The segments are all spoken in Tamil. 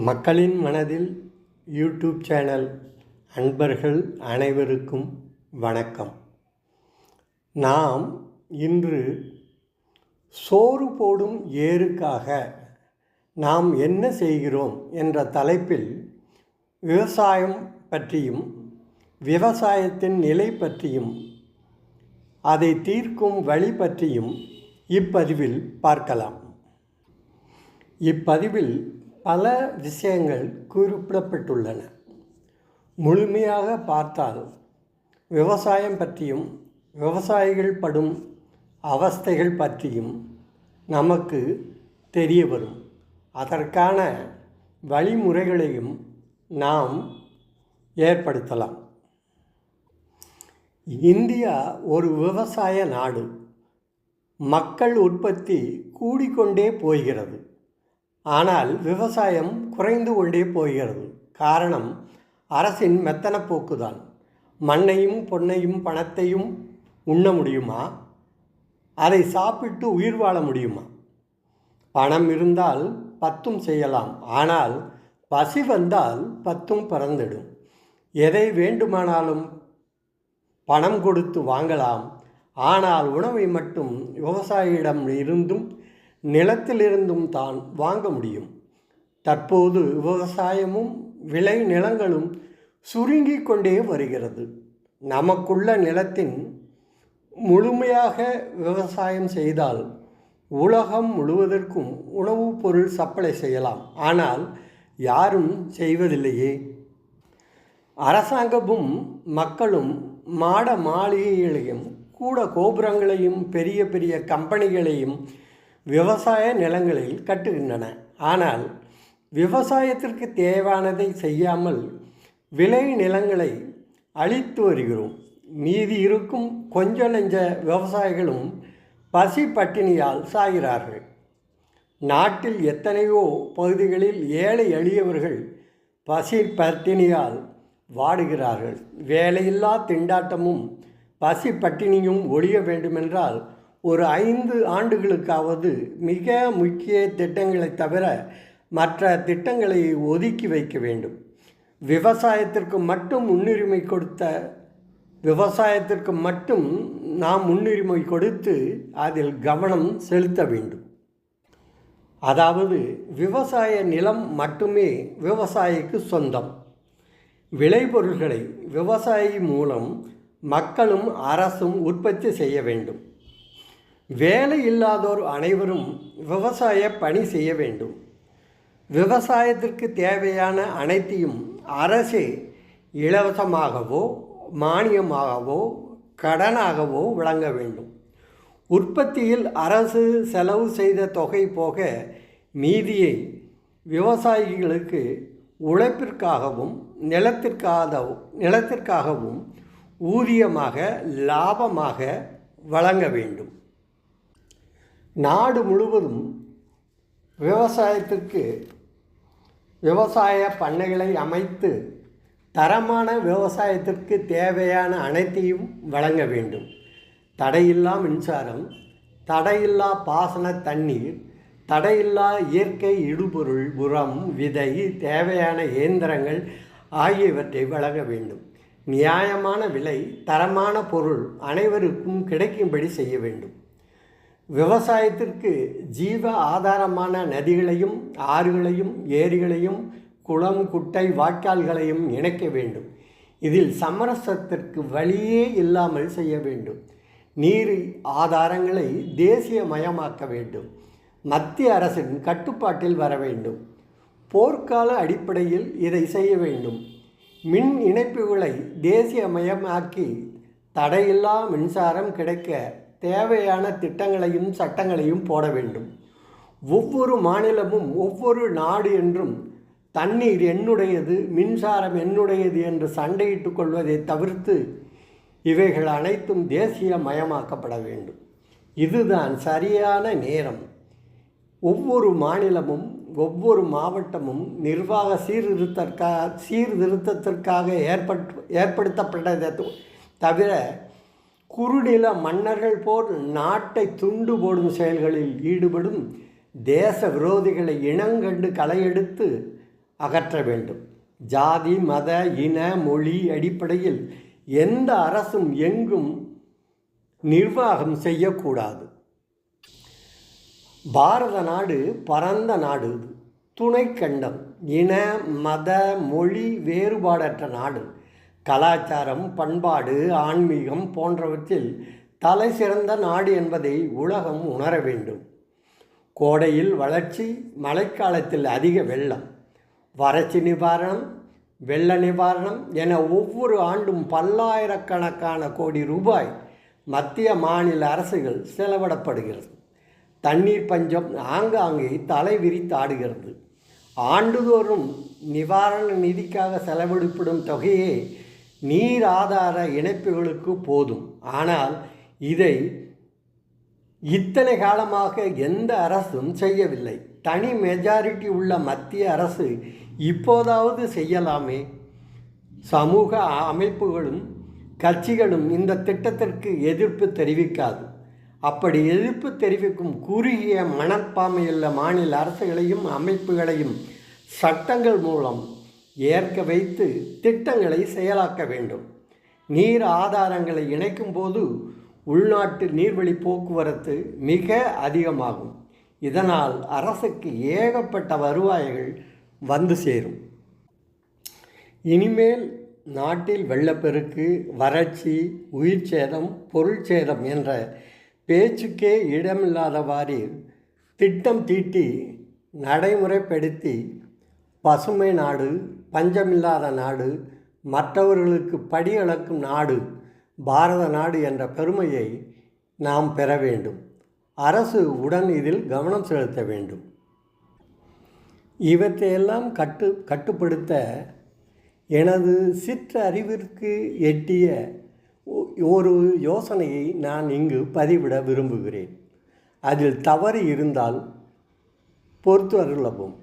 மக்களின் மனதில் யூடியூப் சேனல் அன்பர்கள் அனைவருக்கும் வணக்கம். நாம் இன்று சோறு போடும் ஏருக்காக நாம் என்ன செய்கிறோம் என்ற தலைப்பில் விவசாயம் பற்றியும் விவசாயத்தின் நிலை பற்றியும் அதை தீர்க்கும் வழி பற்றியும் இப்பதிவில் பார்க்கலாம். இப்பதிவில் பல விஷயங்கள் குறிப்பிடப்பட்டுள்ளன. முழுமையாக பார்த்தால் விவசாயம் பற்றியும் விவசாயிகள் படும் அவஸ்தைகள் பற்றியும் நமக்கு தெரிய வரும். அதற்கான வழிமுறைகளையும் நாம் ஏற்படுத்தலாம். இந்தியா ஒரு விவசாய நாடு. மக்கள் உற்பத்தி கூடிக்கொண்டே போகிறது. ஆனால் விவசாயம் குறைந்து கொண்டே போகிறது. காரணம் அரசின் மெத்தன போக்குதான். மண்ணையும் பொன்னையும் பணத்தையும் உண்ண முடியுமா? அதை சாப்பிட்டு உயிர் வாழ முடியுமா? பணம் இருந்தால் பத்தும் செய்யலாம். ஆனால் பசி வந்தால் பத்தும் பறந்துடும். எதை வேண்டுமானாலும் பணம் கொடுத்து வாங்கலாம். ஆனால் உணவை மட்டும் விவசாயியிடம் இருந்தும் நிலத்திலிருந்தும் தான் வாங்க முடியும். தற்போது விவசாயமும் விளை நிலங்களும் சுருங்கி கொண்டே வருகிறது. நமக்குள்ள நிலத்தின் முழுமையாக விவசாயம் செய்தால் உலகம் முழுவதற்கும் உணவுப் பொருள் சப்ளை செய்யலாம். ஆனால் யாரும் செய்வதில்லையே. அரசாங்கமும் மக்களும் மாட மாளிகைகளையும் கூட கோபுரங்களையும் பெரிய பெரிய கம்பெனிகளையும் விவசாய நிலங்களில் கட்டுகின்றன. ஆனால் விவசாயத்திற்கு தேவையானதை செய்யாமல் விளை நிலங்களை அழித்து வருகிறோம். மீதி இருக்கும் கொஞ்ச நெஞ்ச விவசாயிகளும் பசி பட்டினியால் சாகிறார்கள். நாட்டில் எத்தனையோ பகுதிகளில் ஏழை எளியவர்கள் பசி பட்டினியால் வாடுகிறார்கள். வேலையில்லா திண்டாட்டமும் பசி பட்டினியும் ஒழிய வேண்டுமென்றால் ஒரு ஐந்து ஆண்டுகளுக்காவது மிக முக்கிய திட்டங்களை தவிர மற்ற திட்டங்களை ஒதுக்கி வைக்க வேண்டும். விவசாயத்திற்கு மட்டும் முன்னுரிமை கொடுத்த விவசாயத்திற்கு மட்டும் நாம் முன்னுரிமை கொடுத்து அதில் கவனம் செலுத்த வேண்டும். அதாவது விவசாய நிலம் மட்டுமே விவசாயிக்கு சொந்தம். விளைபொருள்களை விவசாயி மூலம் மக்களும் அரசும் உற்பத்தி செய்ய வேண்டும். வேலை இல்லாதோர் அனைவரும் விவசாய பணி செய்ய வேண்டும். விவசாயத்திற்கு தேவையான அனைத்தையும் அரசே இலவசமாகவோ மானியமாகவோ கடனாகவோ வழங்க வேண்டும். உற்பத்தியில் அரசு செலவு செய்த தொகை போக மீதியை விவசாயிகளுக்கு உழைப்பிற்காகவும் நிலத்திற்காக நிலத்திற்காகவும் ஊதியமாக லாபமாக வழங்க வேண்டும். நாடு முழுவதும் விவசாயத்திற்கு விவசாய பண்ணைகளை அமைத்து தரமான விவசாயத்திற்கு தேவையான அனைத்தையும் வழங்க வேண்டும். தடையில்லா மின்சாரம் தடையில்லா பாசன தண்ணீர் தடையில்லா இயற்கை இடுபொருள் உரம் விதை தேவையான இயந்திரங்கள் ஆகியவற்றை வழங்க வேண்டும். நியாயமான விலை தரமான பொருள் அனைவருக்கும் கிடைக்கும்படி செய்ய வேண்டும். விவசாயத்திற்கு ஜீவ ஆதாரமான நதிகளையும் ஆறுகளையும் ஏரிகளையும் குளம் குட்டை வாய்க்கால்களையும் இணைக்க வேண்டும். இதில் சமரசத்திற்கு வழியே இல்லாமல் செய்ய வேண்டும். நீர் ஆதாரங்களை தேசியமயமாக்க வேண்டும். மத்திய அரசின் கட்டுப்பாட்டில் வர வேண்டும். போர்க்கால அடிப்படையில் இதை செய்ய வேண்டும். மின் இணைப்புகளை தேசியமயமாக்கி தடையில்லா மின்சாரம் கிடைக்க தேவையான திட்டங்களையும் சட்டங்களையும் போட வேண்டும். ஒவ்வொரு மாநிலமும் ஒவ்வொரு நாடு என்றும் தண்ணீர் என்னுடையது மின்சாரம் என்னுடையது என்று சண்டையிட்டு கொள்வதை தவிர்த்து இவைகள் அனைத்தும் தேசிய மயமாக்கப்பட வேண்டும். இதுதான் சரியான நேரம். ஒவ்வொரு மாநிலமும் ஒவ்வொரு மாவட்டமும் நிர்வாக சீர்திருத்தற்காக சீர்திருத்தத்திற்காக ஏற்பட் ஏற்படுத்தப்பட்டதை தவிர குருடில மன்னர்கள் போல் நாட்டை துண்டு போடும் செயல்களில் ஈடுபடும் தேச விரோதிகளை இனங்கண்டு களையெடுத்து அகற்ற வேண்டும். ஜாதி மத இன மொழி அடிப்படையில் எந்த அரசும் எங்கும் நிர்வாகம் செய்யக்கூடாது. பாரத நாடு பரந்த நாடு துணைக்கண்டம் இன மத மொழி வேறுபாடற்ற நாடு. கலாச்சாரம் பண்பாடு ஆன்மீகம் போன்றவற்றில் தலை சிறந்த நாடு என்பதை உலகம் உணர வேண்டும். கோடையில் வளர்ச்சி மழைக்காலத்தில் அதிக வெள்ளம் வறட்சி நிவாரணம் வெள்ள நிவாரணம் என ஒவ்வொரு ஆண்டும் பல்லாயிரக்கணக்கான கோடி ரூபாய் மத்திய மாநில அரசுகள் செலவிடப்படுகிறது. தண்ணீர் பஞ்சம் ஆங்காங்கே தலை விரித்தாடுகிறது ஆண்டுதோறும் நிவாரண நிதிக்காக செலவிடப்படும் தொகையே நீர் ஆதார இணைப்புகளுக்கு போதும். ஆனால் இதை இத்தனை காலமாக எந்த அரசும் செய்யவில்லை. தனி மெஜாரிட்டி உள்ள மத்திய அரசு இப்போதாவது செய்யலாமே. சமூக அமைப்புகளும் கட்சிகளும் இந்த திட்டத்திற்கு எதிர்ப்பு தெரிவிக்காது. அப்படி எதிர்ப்பு தெரிவிக்கும் குறுகிய மனப்பான்மையுள்ள மாநில அரசுகளையும் அமைப்புகளையும் சட்டங்கள் மூலம் ஏற்க வைத்து திட்டங்களை செயலாக்க வேண்டும். நீர் ஆதாரங்களை இணைக்கும் போது உள்நாட்டு நீர்வழி போக்குவரத்து மிக அதிகமாகும். இதனால் அரசுக்கு ஏகப்பட்ட வருவாய்கள் வந்து சேரும். இனிமேல் நாட்டில் வெள்ளப்பெருக்கு வறட்சி உயிர் சேதம் பொருள் சேதம் என்ற பேச்சுக்கே இடமில்லாதவாறு திட்டம் தீட்டி நடைமுறைப்படுத்தி பசுமை நாடு பஞ்சமில்லாத நாடு மற்றவர்களுக்கு படி அளக்கும் நாடு பாரத நாடு என்ற பெருமையை நாம் பெற வேண்டும். அரசு உடன் இதில் கவனம் செலுத்த வேண்டும். இவற்றையெல்லாம் கட்டு கட்டுப்படுத்த எனது சிற்றறிவிற்கு எட்டிய ஒ- ஒரு யோசனையை நான் இங்கு பதிவிட விரும்புகிறேன். அதில் தவறு இருந்தால் பொறுத்து அருளவும்.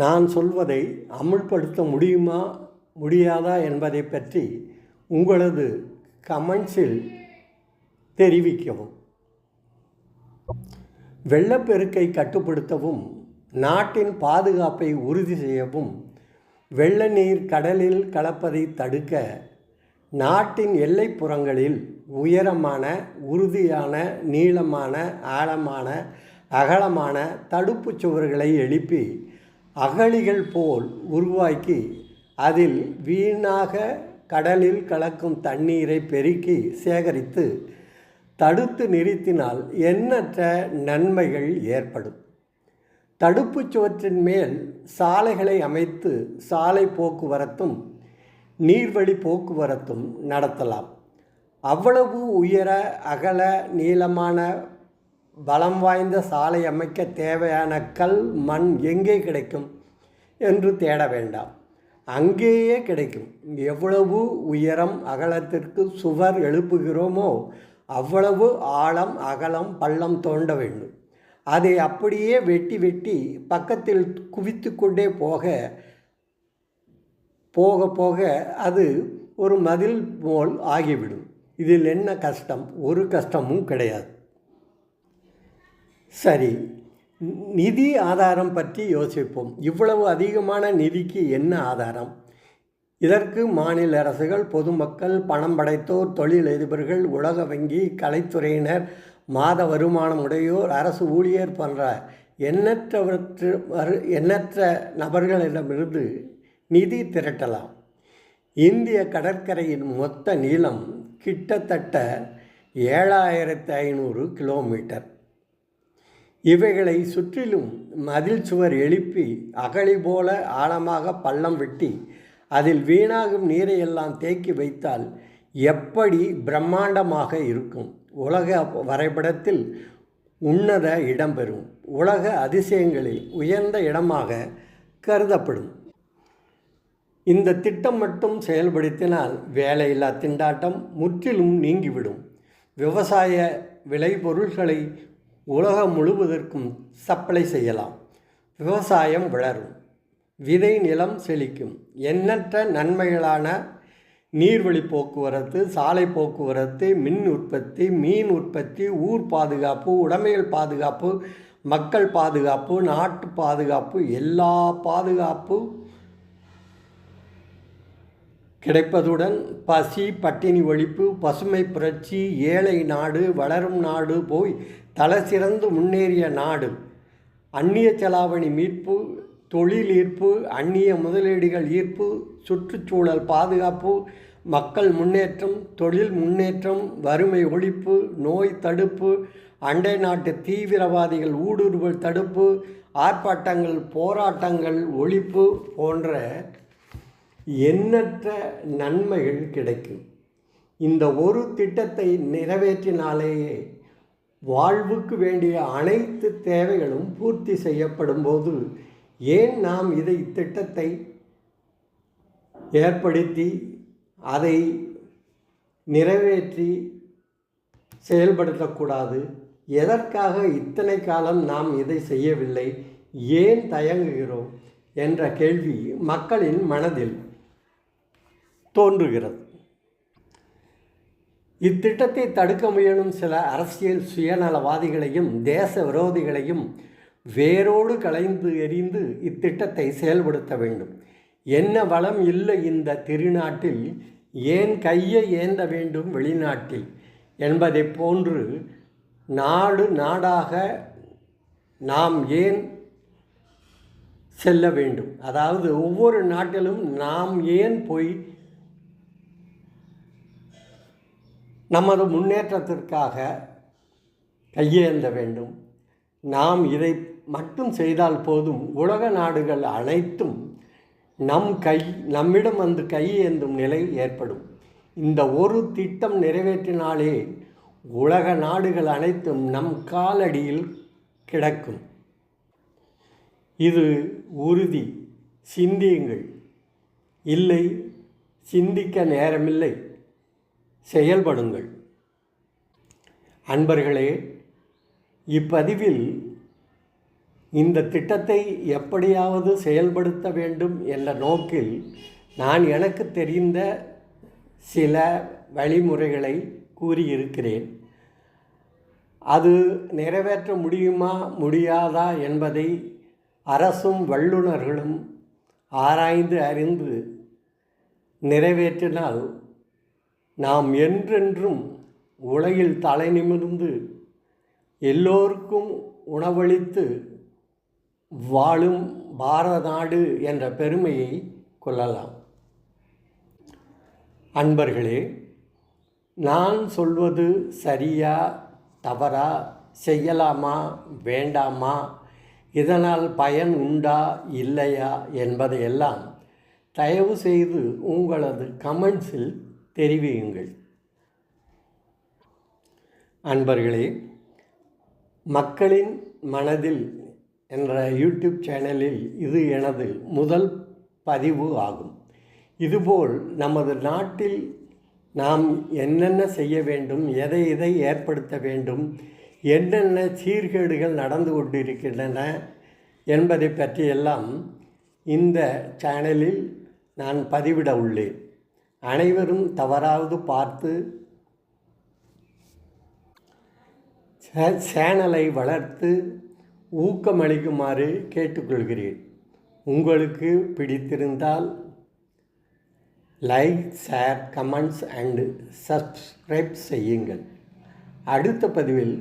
நான் சொல்வதை அமுல்படுத்த முடியுமா முடியாதா என்பதை பற்றி உங்களது கமெண்ட்ஸில் தெரிவிக்கவும். வெள்ளப்பெருக்கை கட்டுப்படுத்தவும் நாட்டின் பாதுகாப்பை உறுதி செய்யவும் வெள்ள நீர் கடலில் கலப்பதை தடுக்க நாட்டின் எல்லைப்புறங்களில் உயரமான உறுதியான நீளமான ஆழமான அகலமான தடுப்புச் சுவர்களை எழுப்பி அகழிகள் போல் உருவாக்கி அதில் வீணாக கடலில் கலக்கும் தண்ணீரை பெருக்கி சேகரித்து தடுத்து நிறுத்தினால் எண்ணற்ற நன்மைகள் ஏற்படும். தடுப்புச் சுவற்றின் மேல் சாலைகளை அமைத்து சாலை போக்குவரத்தும் நீர்வழி போக்குவரத்தும் நடத்தலாம். அவ்வளவு உயர அகல நீளமான பலம் வாய்ந்த சாலை அமைக்க தேவையான கல் மண் எங்கே கிடைக்கும் என்று தேட வேண்டாம். அங்கேயே கிடைக்கும். எவ்வளவு உயரம் அகலத்திற்கு சுவர் எழுப்புகிறோமோ அவ்வளவு ஆழம் அகலம் பள்ளம் தோண்ட வேண்டும். அதை அப்படியே வெட்டி வெட்டி பக்கத்தில் குவித்து கொண்டே போக போக போக அது ஒரு மதில் போல் ஆகிவிடும். இதில் என்ன கஷ்டம்? ஒரு கஷ்டமும் கிடையாது. சரி நிதி ஆதாரம் பற்றி யோசிப்போம். இவ்வளவு அதிகமான நிதிக்கு என்ன ஆதாரம்? இதற்கு மாநில அரசுகள் பொதுமக்கள் பணம் படைத்தோர் தொழிலதிபர்கள் உலக வங்கி கலைத்துறையினர் மாத வருமானம் உடையோர் அரசு ஊழியர் போன்ற எண்ணற்றவற்று வரு- எண்ணற்ற நபர்களிடமிருந்து நிதி திரட்டலாம். இந்திய கடற்கரையின் மொத்த நீளம் கிட்டத்தட்ட ஏழாயிரத்து ஐநூறு கிலோமீட்டர். இவைகளை சுற்றிலும் மதில் சுவர் எழுப்பி அகழி போல ஆழமாக பள்ளம் வெட்டி அதில் வீணாகும் நீரை எல்லாம் தேக்கி வைத்தால் எப்படி பிரம்மாண்டமாக இருக்கும்? உலக வரைபடத்தில் உன்னத இடம்பெறும் உலக அதிசயங்களில் உயர்ந்த இடமாக கருதப்படும். இந்த திட்டம் மட்டும் செயல்படுத்தினால் வேலையில்லா திண்டாட்டம் முற்றிலும் நீங்கிவிடும். விவசாய விளைபொருள்களை உலகம் முழுவதற்கும் சப்ளை செய்யலாம். விவசாயம் வளரும். விதை நிலம் செழிக்கும். எண்ணற்ற நன்மைகளான நீர்வழி போக்குவரத்து சாலை போக்குவரத்து மின் உற்பத்தி மீன் உற்பத்தி ஊர் பாதுகாப்பு உடமைகள் பாதுகாப்பு மக்கள் பாதுகாப்பு நாட்டு பாதுகாப்பு எல்லா பாதுகாப்பு கிடைப்பதுடன் பசி பட்டினி ஒழிப்பு பசுமை புரட்சி ஏழை நாடு வளரும் நாடு போய் தலை சிறந்து முன்னேறிய நாடு. அந்நிய செலாவணி மீட்பு தொழில் ஈர்ப்பு அந்நிய முதலீடுகள் ஈர்ப்பு சுற்றுச்சூழல் பாதுகாப்பு மக்கள் முன்னேற்றம் தொழில் முன்னேற்றம் வறுமை ஒழிப்பு நோய் தடுப்பு அண்டை நாட்டு தீவிரவாதிகள் ஊடுருவல் தடுப்பு ஆர்ப்பாட்டங்கள் போராட்டங்கள் ஒழிப்பு போன்ற எண்ணற்ற நன்மைகள் கிடைக்கும். இந்த ஒரு திட்டத்தை நிறைவேற்றினாலேயே வாழ்வுக்கு வேண்டிய அனைத்து தேவைகளும் பூர்த்தி செய்யப்படும் போது ஏன் நாம் இதை திட்டத்தை ஏற்படுத்தி அதை நிறைவேற்றி செயல்படுத்தக்கூடாது? எதற்காக இத்தனை காலம் நாம் இதை செய்யவில்லை? ஏன் தயங்குகிறோம்? என்ற கேள்வி மக்களின் மனதில் தோன்றுகிறது. இத்திட்டத்தை தடுக்க முயலும் சில அரசியல் சுயநலவாதிகளையும் தேச விரோதிகளையும் வேரோடு கலைந்து எறிந்து இத்திட்டத்தை செயல்படுத்த வேண்டும். என்ன வளம் இல்லை இந்த திருநாட்டில் ஏன் கையை ஏந்த வேண்டும் வெளிநாட்டில் என்பதை போன்று நாடு நாடாக நாம் ஏன் செல்ல வேண்டும்? அதாவது ஒவ்வொரு நாட்டிலும் நாம் ஏன் போய் நமது முன்னேற்றத்திற்காக கையேந்த வேண்டும். நாம் இதை மட்டும் செய்தால் போதும். உலக நாடுகள் அனைத்தும் நம் கை நம்மிடம் வந்து கையேந்தும் நிலை ஏற்படும். இந்த ஒரு திட்டம் நிறைவேற்றினாலே உலக நாடுகள் அனைத்தும் நம் காலடியில் கிடக்கும். இது உறுதி. சிந்தியுங்கள். இல்லை சிந்திக்க நேரமில்லை. செயல்படுங்கள். அன்பர்களே இப்பதிவில் இந்த திட்டத்தை எப்படியாவது செயல்படுத்த வேண்டும் என்ற நோக்கில் நான் எனக்கு தெரிந்த சில வழிமுறைகளை கூறியிருக்கிறேன். அது நிறைவேற்ற முடியுமா முடியாதா என்பதை அரசும் வல்லுநர்களும் ஆராய்ந்து அறிந்து நிறைவேற்றினால் நாம் என்றென்றும் உலகில் தலை நிமிர்ந்து எல்லோருக்கும் உணவளித்து வாழும் பாரத நாடு என்ற பெருமையை கொள்ளலாம். அன்பர்களே நான் சொல்வது சரியா தவறா செய்யலாமா வேண்டாமா இதனால் பயன் உண்டா இல்லையா என்பதையெல்லாம் தயவு செய்து உங்களது கமெண்ட்ஸில் தெரிவியுங்கள். அன்பர்களே மக்களின் மனதில் என்ற யூடியூப் சேனலில் இது எனது முதல் பதிவு ஆகும். இதுபோல் நமது நாட்டில் நாம் என்னென்ன செய்ய வேண்டும் எதை எதை ஏற்படுத்த வேண்டும் என்னென்ன சீர்கேடுகள் நடந்து கொண்டிருக்கின்றன என்பதை பற்றியெல்லாம் இந்த சேனலில் நான் பதிவிட உள்ளேன். அனைவரும் தவறாவது பார்த்து சேனலை வளர்த்து ஊக்கமளிக்குமாறு கேட்டுக்கொள்கிறேன். உங்களுக்கு பிடித்திருந்தால் like share comments and subscribe செய்யுங்கள். அடுத்த பதிவில்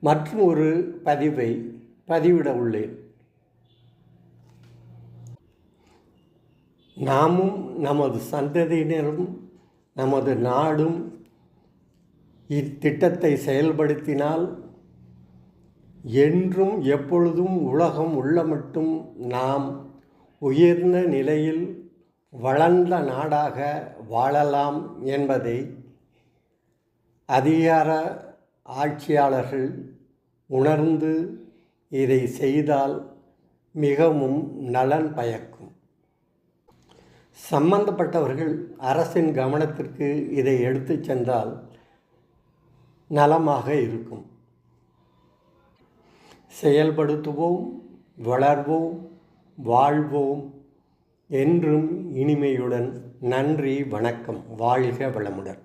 மற்றும் ஒரு பதிவை பதிவிட உள்ளேன். நாமும் நமது சந்ததியினரும் நமது நாடும் இத்திட்டத்தை செயல்படுத்தினால் என்றும் எப்பொழுதும் உலகம் உள்ள மட்டும் நாம் உயர்ந்த நிலையில் வளர்ந்த நாடாக வாழலாம் என்பதை அதிகார ஆட்சியாளர்கள் உணர்ந்து இதை செய்தால் மிகவும் நலன் பயக்கும். சம்பந்தப்பட்டவர்கள் அரசின் கவனத்திற்கு இதை எடுத்து சென்றால் நலமாக இருக்கும். செயல்படுத்துவோம் வளர்வோம் வாழ்வோம். என்றும் இனிமையுடன் நன்றி வணக்கம். வாழ்க வளமுடன்.